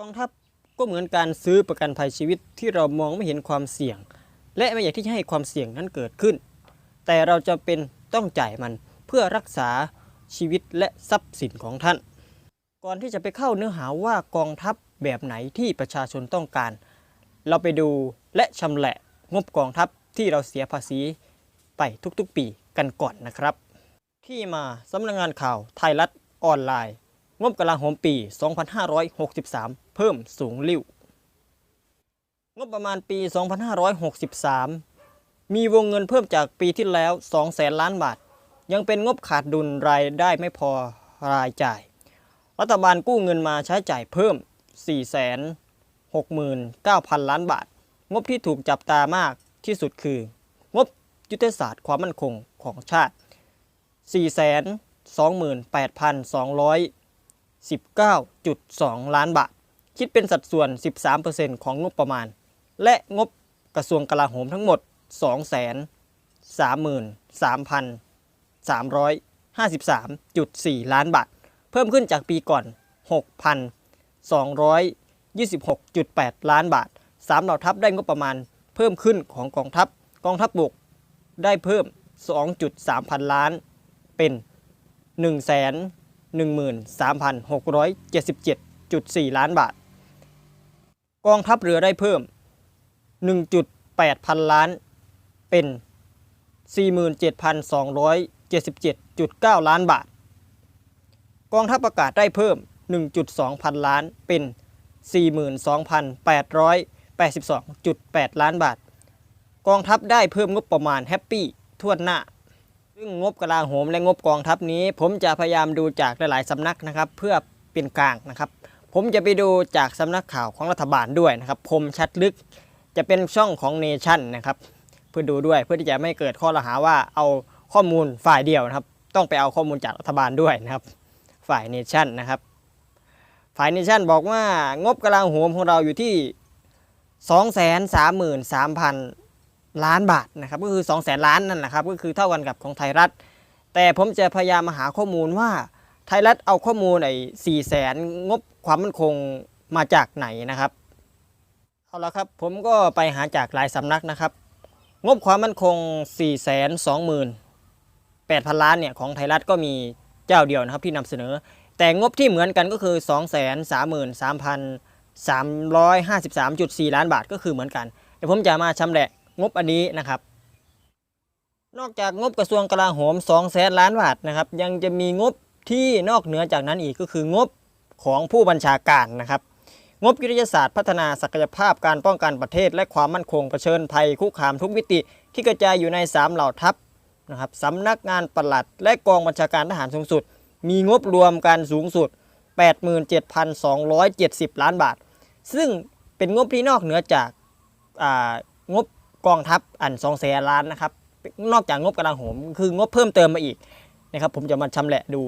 กองทัพก็เหมือนการซื้อประกันภัยชีวิตที่เรามองไม่เห็นความเสี่ยง และไม่อยากที่จะให้ความเสี่ยงนั้นเกิดขึ้น แต่เราจะเป็นต้องจ่ายมันเพื่อรักษาชีวิตและทรัพย์สินของท่าน ก่อนที่จะไปเข้าเนื้อหาว่ากองทัพแบบไหนที่ประชาชนต้องการ เราไปดูและชำแหละงบกองทัพที่เราเสียภาษีไปทุกๆปีกันก่อนนะครับ ที่มาสำนักงานข่าวไทยรัฐออนไลน์ งบกลาโหมปี 2563 เพิ่มสูงลิ่วงบประมาณปี 2563 มีวงเงินเพิ่มจากปีที่แล้ว 2 แสนล้านบาท ยังเป็นงบขาดดุลรายได้ไม่พอรายจ่าย รัฐบาลกู้เงินมาใช้จ่ายเพิ่ม469,000 ล้านบาท งบที่ถูกจับตามากที่สุดคือ งบยุทธศาสตร์ความมั่นคงของชาติ 19.2 ล้านบาท คิดเป็นสัดส่วน 13%ของงบประมาณ และงบกระทรวงกลาโหมทั้งหมด 233,353.4 ล้านบาท เพิ่มขึ้นจากปีก่อน 6,226.8 ล้านบาท3เหล่าทัพได้งบประมาณเพิ่มขึ้นของกองทัพ กองทัพบกได้เพิ่ม 2.3 พันล้านเป็น 13,677.4 ล้านบาท กองทัพเรือได้เพิ่ม 1.8 พันล้านเป็น 47,277.9 ล้านบาท กองทัพอากาศได้เพิ่ม 1.2 พันล้านเป็น 42,882.8 ล้านบาท กองทัพได้เพิ่มงบประมาณแฮปปี้ทั่วหน้า ซึ่งงบกลาโหมและงบกองทัพนี้ ผมจะพยายามดูจากหลาย ๆสำนักนะครับ เพื่อเป็นกลางนะครับ ผมจะไปดูจากสำนักข่าวของรัฐบาลด้วยนะครับคมชัดลึกจะเป็นช่องของเนชั่นนะครับเพื่อดูด้วยเพื่อที่จะไม่เกิดข้อละหาว่าเอาข้อมูลฝ่ายเดียวนะครับ ต้องไปเอาข้อมูลจากรัฐบาลด้วยนะครับ ฝ่ายเนชั่นนะครับ ฝ่ายเนชั่นบอกว่างบกลาโหมของเราอยู่ที่ 233,000 ล้านบาทนะครับก็คือ2 0 0แสนล้านนั่นแหละครับก็คือเท่ากันกับของไทยรัฐ แต่ผมจะพยายามมาหาข้อมูลว่าไทยรัฐเอาข้อมูลไอ้สี่แสนงบความมั่นคงมาจากไหนนะครับเอาละครับผมก็ไปหาจากหลายสำนักนะครับ งบความมั่นคง 4 2 8 0 0 0 ล้านเนี่ยของไทยรัฐก็มีเจ้าเดียวนะครับที่นำเสนอ แต่งบที่เหมือนกันก็คือ 2 3 3 353.4 ล้านบาทก็คือเหมือนกัน เดี๋ยวผมจะมาชำแหละ งบอันนี้นะครับ นอกจากงบกระทรวงกลาโหม2แสนล้านบาทนะครับ ยังจะมีงบที่นอกเหนือจากนั้นอีกก็คืองบของผู้บัญชาการนะครับ งบยุทธศาสตร์พัฒนาศักยภาพการป้องกันประเทศ และความมั่นคงเผชิญภัยคุกคามทุกมิติ ที่กระจายอยู่ใน 3 เหล่าทัพนะครับสำนักงานปลัด และกองบัญชาการทหารสูงสุด มีงบรวมกันสูงสุด 87,270 ล้านบาท ซึ่งเป็นงบที่นอกเหนือจากางบ กองทัพอัน2แสนล้านนะครับ นอกจากงบกระลาโหม คืองบเพิ่มเติมมาอีกนะครับ ผมจะมาชำแหละดู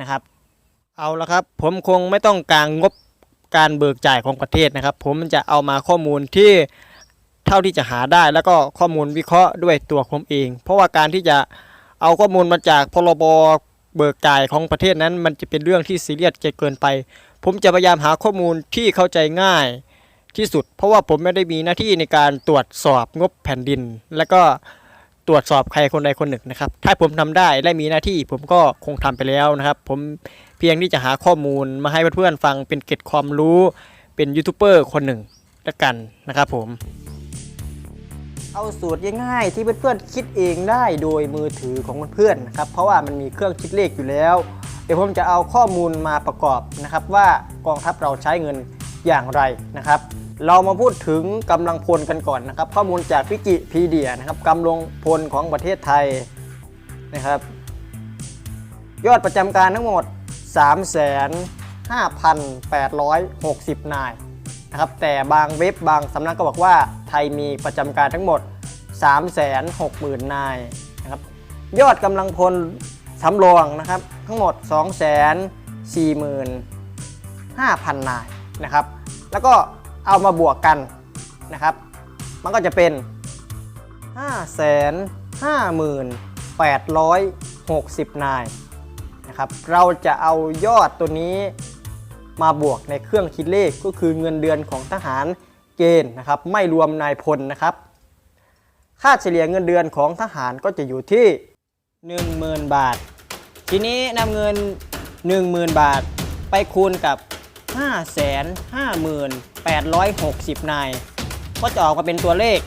นะครับ เอาละครับ ผมคงไม่ต้องกางงบการเบิกจ่ายของประเทศนะครับ ผมจะเอามาข้อมูลที่เท่าที่จะหาได้แล้วก็ข้อมูลวิเคราะห์ด้วยตัวผมเอง เพราะว่าการที่จะเอาข้อมูลมาจากพรบเบิกจ่ายของประเทศนั้น มันจะเป็นเรื่องที่ซีเรียสเกินไป ผมจะพยายามหาข้อมูลที่เข้าใจง่าย ที่สุด เพราะว่าผมไม่ได้มีหน้าที่ในการตรวจสอบงบแผ่นดิน และก็ตรวจสอบใครคนใดคนหนึ่งนะครับ ถ้าผมทำได้และมีหน้าที่ผมก็คงทำไปแล้วนะครับ ผมเพียงที่จะหาข้อมูลมาให้เพื่อนๆฟังเป็นเก็ดความรู้ เป็นยูทูบเบอร์คนหนึ่งละกันนะครับผม เอาสูตรง่ายๆที่เพื่อนๆคิดเองได้โดยมือถือของเพื่อนๆนะครับ เพราะว่ามันมีเครื่องคิดเลขอยู่แล้ว เดี๋ยวผมจะเอาข้อมูลมาประกอบนะครับว่ากองทัพเราใช้เงินอย่างไรนะครับ เรามาพูดถึงกำลังพลกันก่อนนะครับ ข้อมูลจากวิกิพีเดียนะครับกำลังพลของประเทศไทยนะครับ ยอดประจำการทั้งหมด 3,5,860 นายนะครับ แต่บางเว็บบางสำนักก็บอกว่าไทยมีประจำการทั้งหมด 360,000 นายนะครับ ยอดกำลังพลสำรองนะครับ ทั้งหมด 245,000 นายนะครับ แล้วก็ เอามาบวกกันนะครับ มันก็จะเป็น 558,60นายนะครับ เราจะเอายอดตัวนี้มาบวกในเครื่องคิดเลขก็คือเงินเดือนของทหารเกณฑ์นะครับ ไม่รวมนายพลนะครับ ค่าเฉลี่ยเงินเดือนของทหารก็จะอยู่ที่ 10,000 บาท ทีนี้นำเงิน 10,000 บาทไปคูณกับ 558,60นาย ก็จะออกมาเป็นตัวเลข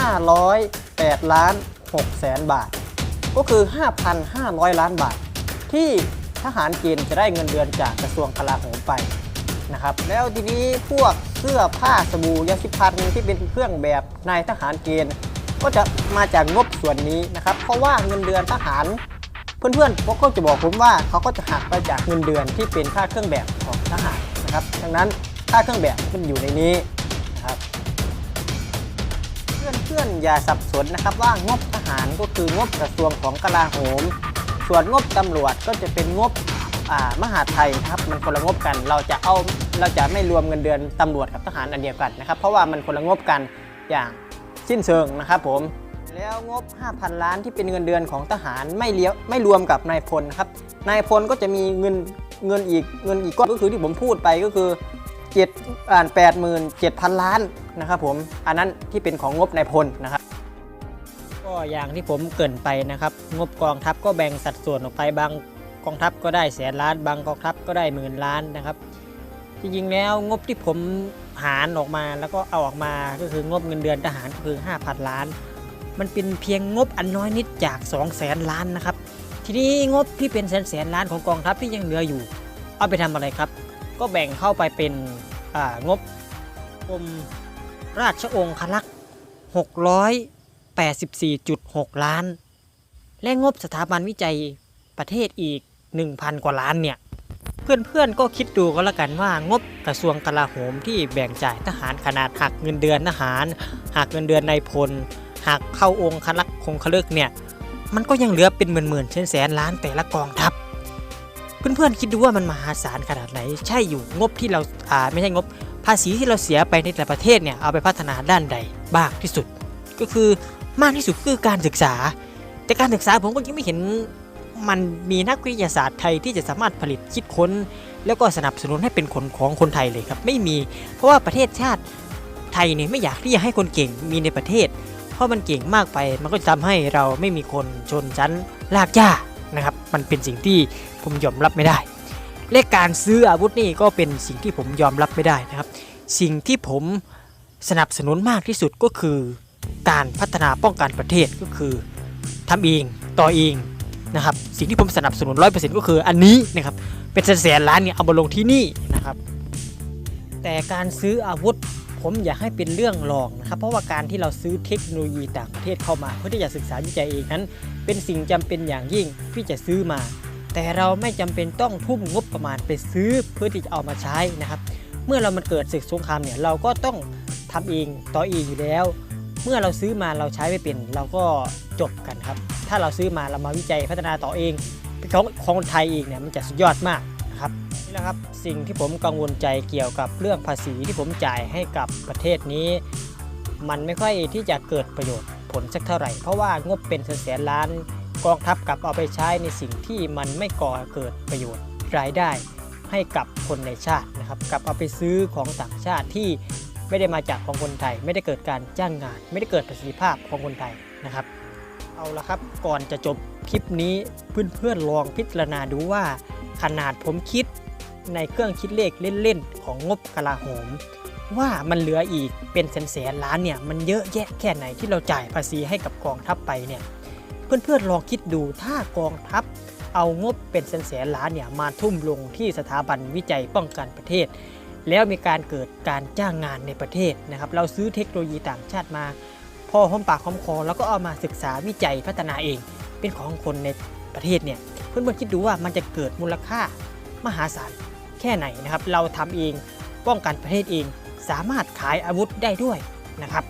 5,508 ล้าน6แสนบาท ก็คือ 5,500 ล้านบาท ที่ทหารเกณฑ์จะได้เงินเดือนจากกระทรวงกลาโหมไปนะครับ แล้วทีนี้พวกเสื้อผ้าสบู่ยาสีฟันที่เป็นเครื่องแบบนายทหารเกณฑ์ ก็จะมาจากงบส่วนนี้นะครับ เพราะว่าเงินเดือนทหาร เพื่อนๆพวกก็จะบอกผมว่าเขาก็จะหักไปจากเงินเดือนที่เป็นค่าเครื่องแบบของทหารนะครับดังนั้นค่าเครื่องแบบมันอยู่ในนี้นะครับเพื่อนๆอย่าสับสนนะครับว่างบทหารก็คืองบกระทรวงของกลาโหม ส่วนงบตำรวจก็จะเป็นงบอ่ามหาไทยนะครับมันคนละงบกันเราจะเอาเราจะไม่รวมเงินเดือนตำรวจกับทหารอันเดียวกันนะครับ เพราะว่ามันคนละงบกันอย่างสิ้นเชิงนะครับผม แล้วงบ 5,000 ล้านที่เป็นเงินเดือนของทหารไม่เลี้ยวไม่รวมกับนายพลครับ นายพลก็จะมีเงินเงินอีกเงินอีกก้อนก็คือที่ผมพูดไปก็คือเจ็ดอ่านแปดหมื่นเจ็ดพันล้านนะครับผม อันนั้นที่เป็นของงบนายพลนะครับ ก็อย่างที่ผมเกรินไปนะครับ งบกองทัพก็แบ่งสัดส่วนออกไปบางกองทัพก็ได้แสนล้าน บางกองทัพก็ได้หมื่นล้านนะครับ จริงๆแล้วงบที่ผมหารออกมาแล้วก็เอาออกมาก็คืองบเงินเดือนทหารก็คือ 5,000 ล้าน มันเป็นเพียงงบอันน้อยนิดจาก 2 0 0แสนล้านนะครับ ทีนี้งบที่เป็นแสนแสนล้านของกองทัพที่ยังเหลืออยู่ เอาไปทำอะไรครับ ก็แบ่งเข้าไปเป็นงบกรมราชองครักษ์684.6 ล้าน และงบสถาบันวิจัยประเทศอีก 1,000 กว่าล้านเนี่ย เพื่อนๆก็คิดดูก็แล้วกันว่างบกระทรวงกลาโหมที่แบ่งจ่ายทหารขนาดหักเงินเดือนทหารหักเงินเดือนนายพล หักเข้าองค์คลักคงคลึกเนี่ยมันก็ยังเหลือเป็นหมื่นๆแสนล้านแต่ละกองทัพเพื่อนๆคิดดูว่ามันมหาศาลขนาดไหน ใช่อยู่งบที่เราอ่าไม่ใช่งบ ภาษีที่เราเสียไปในแต่ละประเทศเนี่ยเอาไปพัฒนาด้านใดบ้างที่สุด ก็คือมากที่สุดคือการศึกษา แต่การศึกษาผมก็ยังไม่เห็นมันมีนักวิทยาศาสตร์ไทยที่จะสามารถผลิตคิดค้น แล้วก็สนับสนุนให้เป็นคนของคนไทยเลยครับไม่มี เพราะว่าประเทศชาติไทยเนี่ยไม่อยากที่จะให้คนเก่งมีในประเทศ เพราะมันเก่งมากไป มันก็จะทำให้เราไม่มีคนชนชั้นลากย่านะครับ มันเป็นสิ่งที่ผมยอมรับไม่ได้ และการซื้ออาวุธนี่ก็เป็นสิ่งที่ผมยอมรับไม่ได้นะครับ สิ่งที่ผมสนับสนุนมากที่สุดก็คือ การพัฒนาป้องกันประเทศก็คือทำเองต่อเองนะครับ สิ่งที่ผมสนับสนุนร้อยเปอร์เซ็นต์ก็คืออันนี้นะครับ เป็นแสนล้านเนี่ยเอามาลงที่นี่นะครับ แต่การซื้ออาวุธ ผมอยากให้เป็นเรื่องรองนะครับ เพราะว่าการที่เราซื้อเทคโนโลยีต่างประเทศเข้ามา เพื่อที่จะศึกษาวิจัยเองนั้น เป็นสิ่งจำเป็นอย่างยิ่งที่จะซื้อมา แต่เราไม่จำเป็นต้องทุ่มงบประมาณไปซื้อเพื่อที่จะเอามาใช้นะครับ เมื่อเรามันเกิดศึกสงครามเนี่ยเราก็ต้องทำเองต่อเองอยู่แล้ว เมื่อเราซื้อมาเราใช้ไม่เป็น เราก็จบกันครับ ถ้าเราซื้อมาเรามาวิจัยพัฒนาต่อเองของของไทยเองเนี่ยมันจะสุดยอดมาก นะครับนี่แหละครับสิ่งที่ผมกังวลใจเกี่ยวกับเรื่องภาษีที่ผมจ่ายให้กับประเทศนี้ มันไม่ค่อยที่จะเกิดประโยชน์ผลสักเท่าไหร่ เพราะว่างบเป็นแสนล้านกองทัพกลับเอาไปใช้ในสิ่งที่มันไม่ก่อเกิดประโยชน์รายได้ให้กับคนในชาตินะครับกลับเอาไปซื้อของต่างชาติที่ไม่ได้มาจากของคนไทย ไม่ได้เกิดการจ้างงาน ไม่ได้เกิดประสิทธิภาพของคนไทยนะครับ เอาละครับก่อนจะจบคลิปนี้เพื่อนๆลองพิจารณาดูว่า ขนาดผมคิด ในเครื่องคิดเลขเล่นๆของงบกลาโหม ว่ามันเหลืออีกเป็นแสนๆล้านเนี่ยมันเยอะแยะแค่ไหนที่เราจ่ายภาษีให้กับกองทัพไปเนี่ยเพื่อนๆลองคิดดูถ้ากองทัพเอางบเป็นแสนๆล้านเนี่ยมาทุ่มลงที่สถาบันวิจัยป้องกันประเทศ แล้วมีการเกิดการจ้างงานในประเทศนะครับ เราซื้อเทคโนโลยีต่างชาติมา พอหอมปากหอมคอแล้วก็เอามาศึกษาวิจัยพัฒนาเอง เป็นของคนในประเทศเนี่ยเพื่อนๆคิดดูว่ามันจะเกิดมูลค่ามหาศาล แค่ไหนนะครับ เราทำเองป้องกันประเทศเอง สามารถขายอาวุธได้ด้วยนะครับ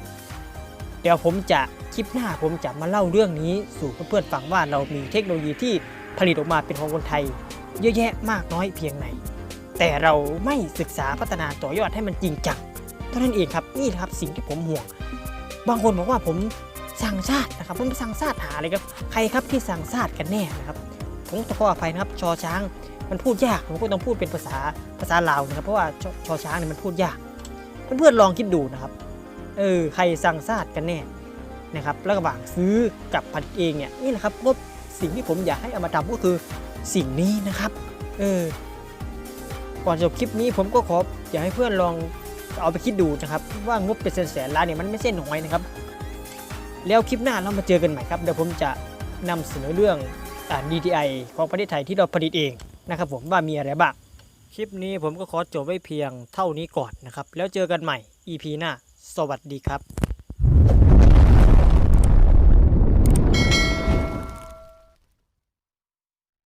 เดี๋ยวผมจะคลิปหน้าผมจะมาเล่าเรื่องนี้สู่เพื่อนๆฟังว่าเรามีเทคโนโลยีที่ผลิตออกมาเป็นของคนไทย เยอะแยะมากน้อยเพียงไหน แต่เราไม่ศึกษาพัฒนาต่อยอดให้มันจริงจังเท่านั้นเองครับนี่นะครับสิ่งที่ผมห่วง บางคนบอกว่าผมสั่งชาตินะครับผมสั่งชาติหาอะไรครับใครครับที่สั่งชาติกันแน่นะครับผมต้องขออภัยนะครับชอช้าง มันพูดยากผมก็ต้องพูดเป็นภาษาภาษาลาวนะครับเพราะว่าชชอช้างเนี่ยมันพูดยาก เพื่อนๆลองคิดดูนะครับเออใครสั่งซาดกันแน่นะครับแล้วระหว่างซื้อกับผลิตเองเนี่ยนี่แหละครับงบสิ่งที่ผมอยากให้เอามาทำก็คือสิ่งนี้นะครับเออก่อนจบคลิปนี้ผมก็ขออยากให้เพื่อนลองเอาไปคิดดูนะครับ ว่างบเป็นแสนล้านเนี่ยมันไม่ใช่น้อยนะครับ แล้วคลิปหน้าเรามาเจอกันใหม่ครับ เดี๋ยวผมจะนำเสนอเรื่องอ่า DTI ของประเทศไทยที่เราผลิตเอง นะครับผมว่ามีอะไรบ้างคลิปนี้ผมก็ขอจบไว้เพียงเท่านี้ก่อนนะครับ แล้วเจอกันใหม่ EP หน้า สวัสดีครับ